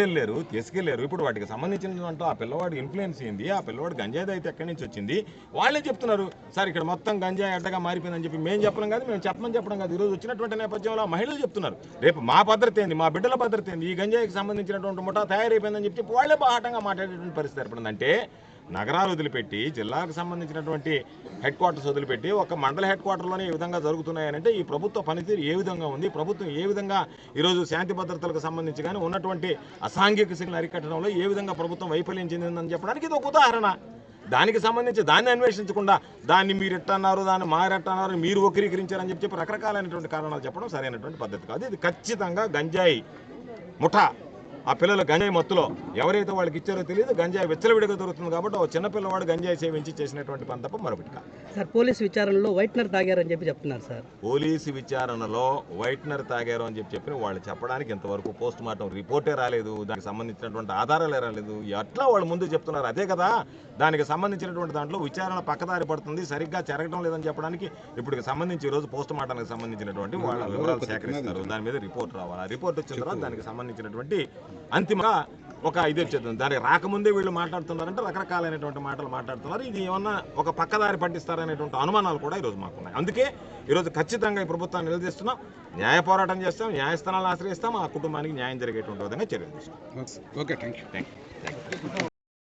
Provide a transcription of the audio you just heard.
వెళ్ళారు తీసుకెళ్ళారు. ఇప్పుడు వాటికి సంబంధించినటువంటి ఆ పిల్లవాడి ఇన్ఫ్లుయెన్స్ ఏంది ఆ పిల్లవాడు గంజాయి అయితే ఎక్కడి నుంచి వచ్చింది? వాళ్ళే చెప్తున్నారు సార్ ఇక్కడ మొత్తం గంజాయి అడ్డగా మారిపోయిందని చెప్పి మేము చెప్పడం కాదు మేము చెప్పమని చెప్పడం కాదు. ఈరోజు వచ్చినటువంటి నేపథ్యంలో మహిళలు చెప్తున్నారు రేపు మా భద్రత ఏంది మా బిడ్డల భద్రత ఏంది? ఈ గంజాయికి సంబంధించినటువంటి ముఠా తయారైపోయిందని చెప్పి వాళ్ళే బాహాటంగా మాట్లాడేటువంటి పరిస్థితి ఏర్పడిందంటే నగరాలు వదిలిపెట్టి జిల్లాకు సంబంధించినటువంటి హెడ్ క్వార్టర్స్ వదిలిపెట్టి ఒక మండల హెడ్ క్వార్టర్లోనే ఈ విధంగా జరుగుతున్నాయనంటే ఈ ప్రభుత్వ పనితీరు ఏ విధంగా ఉంది? ప్రభుత్వం ఏ విధంగా ఈరోజు శాంతి భద్రతలకు సంబంధించి కానీ ఉన్నటువంటి అసాంఘిక శక్తులను అరికట్టడంలో ఏ విధంగా ప్రభుత్వం వైఫల్యం చెందిందని చెప్పడానికి ఇది ఒక ఉదాహరణ. దానికి సంబంధించి దాన్ని అన్వేషించకుండా దాన్ని మీరు ఎట్టన్నారు దాన్ని మారెట్టన్నారు మీరు వక్రీకరించారని చెప్పి చెప్పి రకరకాలైనటువంటి కారణాలు చెప్పడం సరైనటువంటి పద్ధతి కాదు. ఇది ఖచ్చితంగా గంజాయి ముఠా. ఆ పిల్లలు గంజాయి మత్తులో ఎవరైతే వాళ్ళకి ఇచ్చారో తెలియదు గంజాయి విచ్చలవిడిగా దొరుకుతుంది కాబట్టి ఒక చిన్న పిల్లవాడు గంజాయి సేవించి చేసినటువంటి పని తప్ప మరొకటి కాదు. సార్ పోలీస్ విచారణలో వైట్నర్ తాగారని చెప్పి చెప్తున్నారు సార్. పోలీసు విచారణలో వైట్నర్ తాగారు అని చెప్పి చెప్పిన వాళ్ళు చెప్పడానికి ఇంతవరకు పోస్ట్ మార్టం రిపోర్టే రాలేదు దానికి సంబంధించినటువంటి ఆధారాలే రాలేదు. ఎట్లా వాళ్ళు ముందు చెప్తున్నారు? అదే కదా దానికి సంబంధించినటువంటి దాంట్లో విచారణ పక్కదారి పడుతుంది సరిగ్గా జరగడం లేదని చెప్పడానికి ఇప్పుడు సంబంధించి ఈ రోజు పోస్ట్ మార్టానికి సంబంధించినటువంటి వాళ్ళ వివరాలు సేకరిస్తారు. దాని మీద రిపోర్ట్ రావాలి. ఆ రిపోర్ట్ వచ్చిన తర్వాత దానికి సంబంధించినటువంటి అంతిమంగా ఒక ఇది వచ్చేది. దానికి రాకముందే వీళ్ళు మాట్లాడుతున్నారంటే రకరకాలైనటువంటి మాటలు మాట్లాడుతున్నారు. ఇది ఏమన్నా ఒక పక్కదారి పట్టిస్తారనేటువంటి అనుమానాలు కూడా ఈరోజు మాకున్నాయి. అందుకే ఈరోజు ఖచ్చితంగా ఈ ప్రభుత్వాన్ని నిలదీస్తున్నాం. న్యాయ పోరాటం చేస్తాం న్యాయస్థానాలను ఆశ్రయిస్తాం ఆ కుటుంబానికి న్యాయం జరిగేటువంటి విధంగా చర్యలు తీసుకుంటాం. Okay thank you thank you